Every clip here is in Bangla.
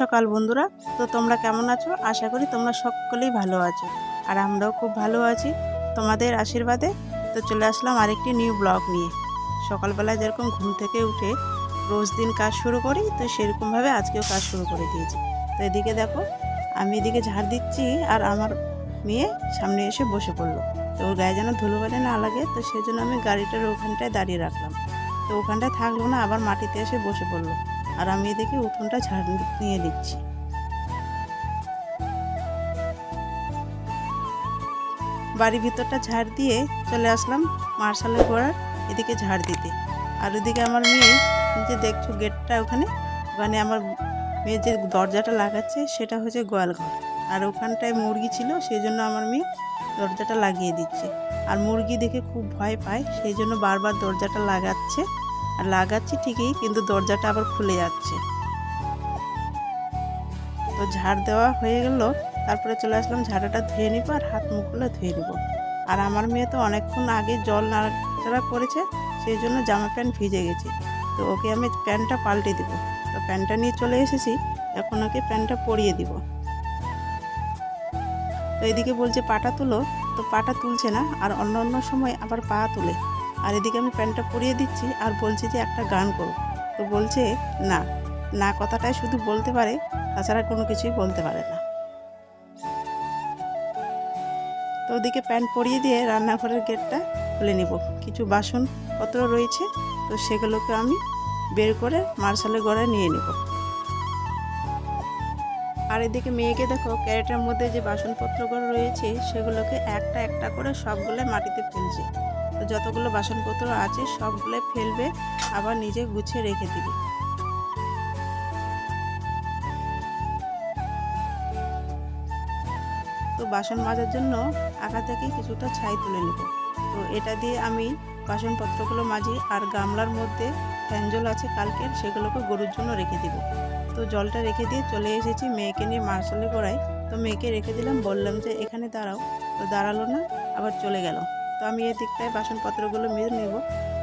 সকাল বন্ধুরা। তো তোমরা কেমন আছো? আশা করি তোমরা সকলেই ভালো আছো। আর আমরাও খুব ভালো আছি তোমাদের আশীর্বাদে। তো চলে আসলাম আরেকটি নিউ ব্লগ নিয়ে। সকালবেলা যেরকম ঘুম থেকে উঠে রোজ দিন কাজ শুরু করি, তো সেরকমভাবে আজকেও কাজ শুরু করে দিয়েছি। তো এদিকে দেখো, আমি এদিকে ঝাড় দিচ্ছি আর আমার মেয়ে সামনে এসে বসে পড়ল। তো ওর গায়ে যেন ধুলোবালি না লাগে, তো সেই জন্য আমি গাড়িটার ওখানটায় দাঁড়িয়ে রাখলাম। তো ওখানটায় থাকল না, আবার মাটিতে এসে বসে পড়ল। আর আমি এদিকে উঠোনটা ঝাড় নিয়ে দিচ্ছি বাড়ির ভিতরটা ঝাড় দিয়ে চলে আসলাম মার্শালের গোড়ার এদিকে ঝাড় দিতে। আর ওদিকে আমার মেয়ে যে দেখছ গেটটা ওখানে ওখানে আমার মেয়ে যে দরজাটা লাগাচ্ছে সেটা হচ্ছে গোয়াল ঘর। আর ওখানটায় মুরগি ছিল, সেই জন্য আমার মেয়ে দরজাটা লাগিয়ে দিচ্ছে। আর মুরগি দেখে খুব ভয় পায়, সেই জন্য বারবার দরজাটা লাগাচ্ছে। আর লাগাচ্ছি ঠিকই, কিন্তু দরজাটা আবার খুলে যাচ্ছে। তো ঝাড় দেওয়া হয়ে গেল, তারপরে চলে আসলাম, ঝাড়াটা ধুয়ে নিবো আর হাত মুখগুলো ধুয়ে নিবো। আর আমার মেয়ে তো অনেকক্ষণ আগে জল নাড়াচাড়া করেছে, সেই জন্য জামা প্যান্ট ভিজে গেছে। তো ওকে আমি প্যান্টটা পাল্টে দিব। তো প্যান্টটা নিয়ে চলে এসেছি, এখন ওকে প্যান্টটা পরিয়ে দিব। তো এদিকে বলছে পাটা তুলো, তো পাটা তুলছে না, আর অন্য অন্য সময় আবার পা তুলে। আর এদিকে আমি প্যান্টটা পরিয়ে দিচ্ছি আর বলছি যে একটা গান করো। তো বলছে, না না কথাটাই শুধু বলতে পারে, তাছাড়া কোনো কিছুই বলতে পারে না। তো ওদিকে প্যান্ট পরিয়ে দিয়ে রান্নাঘরের গেটটা খুলে নিব। কিছু বাসনপত্র রয়েছে, তো সেগুলোকে আমি বের করে মার্শালের গড়ায় নিয়ে নিব। আর এদিকে মেয়েকে দেখো, ক্যারেটের মধ্যে যে বাসনপত্রগুলো রয়েছে, সেগুলোকে একটা একটা করে সবগুলো মাটিতে ফেলছে। তো যতগুলো বাসনপত্র আছে সবগুলো ফেলবে, আবার নিজে গুছিয়ে রেখে দিবে। তো বাসন মাজার জন্য আঁকা থেকে কিছুটা ছাই তুলে নেব। তো এটা দিয়ে আমি বাসনপত্রগুলো মাজি, আর গামলার মধ্যে ফ্যানজল আছে কালকের সেগুলোকে গরুর জন্য রেখে দিব। তো জলটা রেখে দিয়ে চলে এসেছি মেয়েকে নিয়ে মার্শালে গোড়ায়। তো মেয়েকে রেখে দিলাম, বললাম যে এখানে দাঁড়াও। তো দাঁড়াল না, আবার চলে গেল। তো আমি এই দিকটায় বাসনপত্রগুলো মেরে নেব।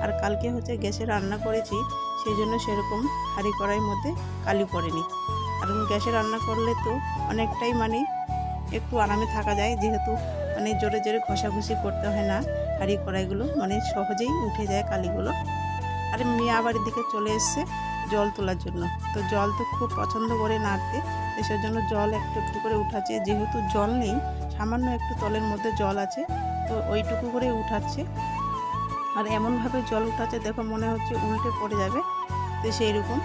আর কালকে হচ্ছে গ্যাসে রান্না করেছি, সেই জন্য সেরকম হাঁড়ি কড়াইয়ের মধ্যে কালি পড়েনি। কারণ গ্যাসে রান্না করলে তো অনেকটাই মানে একটু আরামে থাকা যায়, যেহেতু মানে জোরে জোরে ঘষাঘষি করতে হয় না। হাঁড়ি কড়াইগুলো মানে সহজেই উঠে যায় কালিগুলো। আর মেয়ে আবার এদিকে চলে এসছে জল তোলার জন্য। তো জল তো খুব পছন্দ করে নাড়তে সেই জন্য জল একটু একটু করে উঠাচ্ছে। যেহেতু জল নেই, সামান্য একটু তলের মধ্যে জল আছে তো ওইটুকু করে উঠাচ্ছে। আর এমনভাবে জল উঠাচ্ছে, দেখো মনে হচ্ছে উল্টে পড়ে যাবে। তো সেই রকম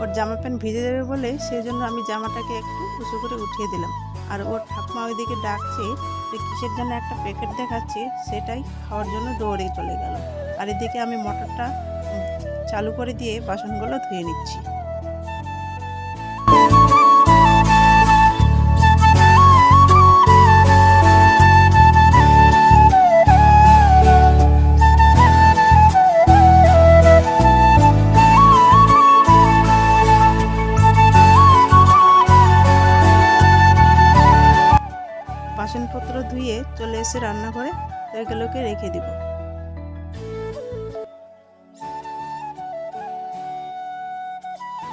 ওর জামা প্যান্ট ভিজে যাবে বলে সেই জন্য আমি জামাটাকে একটু উঁচু করে উঠিয়ে দিলাম। আর ওর ঠাকুমা ওইদিকে ডাকছে যে কিসের জন্য একটা প্যাকেট দেখাচ্ছে, সেটাই খাওয়ার জন্য দৌড়ে চলে গেল। আর এদিকে আমি মোটরটা চালু করে দিয়ে বাসনগুলো ধুয়ে নিচ্ছি। বাসনপত্র ধুয়ে চলে এসে রান্নাঘরে এগুলোকে রেখে দিব।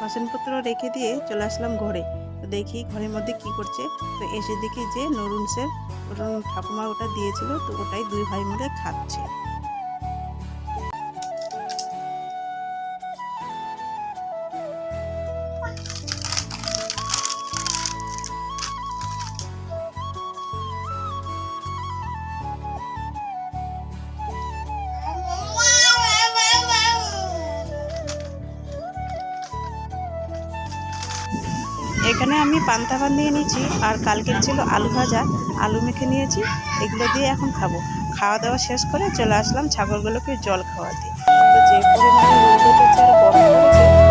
বাসনপত্র রেখে দিয়ে চলে আসলাম ঘরে। তো দেখি ঘরের মধ্যে কি করছে। তো এসে দেখি যে নরুন স্যার, ওটা ঠাকুমা ওটা দিয়েছিল, তো ওটাই দুই ভাই মিলে খাচ্ছে। এখানে আমি পান্তা ভাত নিয়ে নিয়েছি, আর কালকের ছিল আলু ভাজা, আলু মেখে নিয়েছি, এগুলো দিয়ে এখন খাব। খাওয়া দাওয়া শেষ করে চলে আসলাম ছাগলগুলোকে জল খাওয়াতে। তো যে পরিমাণে রোদ উঠেছে আর গরম